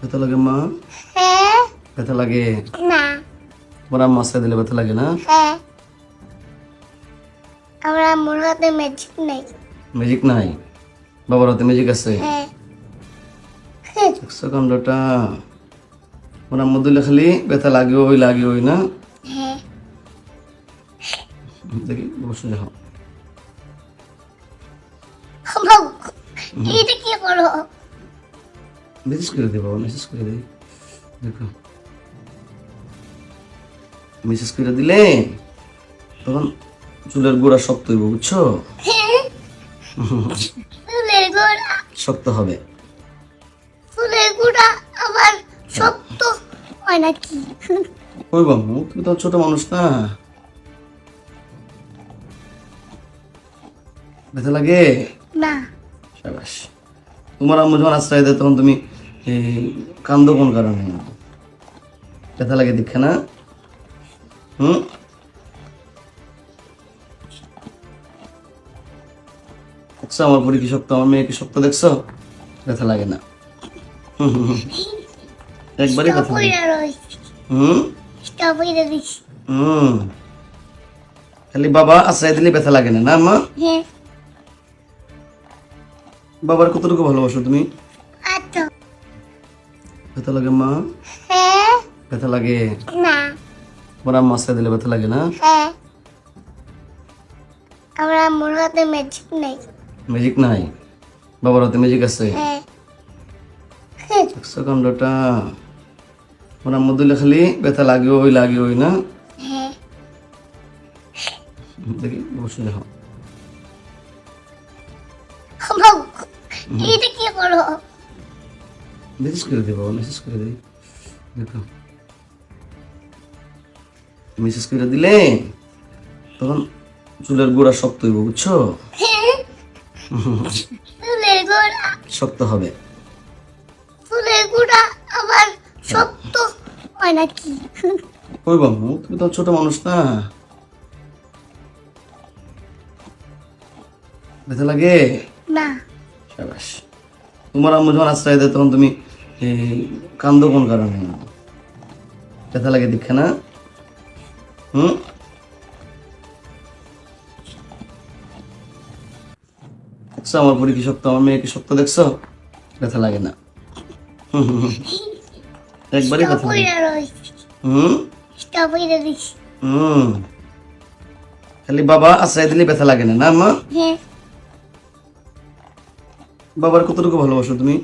ব্যথা লাগে মা? হ্যাঁ। ব্যথা লাগে? না। তোমার আম্মা আশ্রয় দিলে ব্যথা লাগে না? হ্যাঁ। আমার আম্মুর হাতে ম্যাজিক নেই। ম্যাজিক নাই? বাবার হাতে ম্যাজিক আছে? হ্যাঁ। দেখছ কাণ্ডটা? তোমার আম্মা দিলে খালি ব্যথা লাগে ওই লাগে ওই না দেখি বসে যাও। এটা কি করো? মেসেজ করে দে বাবা মেসেজ করে দে। দেখো। মেসেজ করে দিলে তখন চুলের গোড়া শক্ত হইব বুঝছ? শক্ত হবে। ফুলের গোড়া আবার শক্ত হয় নাকি? ওই বাবু তুমি তো ছোট মানুষ না। ব্যথা লাগে? না। সাবাস। তোমার আম্মু যখন আশ্রয় দেয় তখন তুমি এই, কান্দো কোন কারণে ব্যথা লাগে দীক্ষা না। হুম? দেখছ আমার পরি কি শক্ত আমার মেয়ে কি শক্ত দেখছ? ব্যথা লাগে না। একবারই লাগে। হুম? হুম। খালি বাবা আশ্রয় দিলে ব্যথা লাগে না না মা? হ্যাঁ। বাবার কতটুকু ভালোবাসো তুমি? ব্যথা লাগে মা? হ্যাঁ। ব্যথা লাগে? না। তোমার আম্মা আশ্রয় দিলে ব্যথা লাগে না? হ্যাঁ। আমার আম্মুর হাতে ম্যাজিক নেই। ম্যাজিক নাই? বাবার হাতে ম্যাজিক আছে? হ্যাঁ। দেখছ আম্মা দিলে খালি ব্যথা লাগে ওই লাগে ওই না? হ্যাঁ। দেখি যাও বাবু এটা কি করো? মেসেজ করে দে বাবা মেসেজ করে দে দেখো। মেসেজ করে দিলে তখন চুলের গোড়া শক্ত হইব বুঝছ? শক্ত হবে। ফুলের গোড়া আবার শক্ত হয় নাকি? বাবু তুমি তো ছোট মানুষ না। ব্যথা লাগে? না। সাবাস। তোমার আম্মু যখন আশ্রয় দেয় তখন তুমি কান্দো কোন কারণে। ব্যথা লাগে দীক্ষা না? হুম? দেখছ আমার পরি কি শক্ত? আমার মেয়ে কি শক্ত দেখছ? ব্যথা লাগে না। একবারই ব্যথা লাগে। হুম? হুম। খালি বাবা আশ্রয় দিলে ব্যথা লাগে না না মা? হ্যাঁ। বাবার কতটুকু ভালোবাসো তুমি?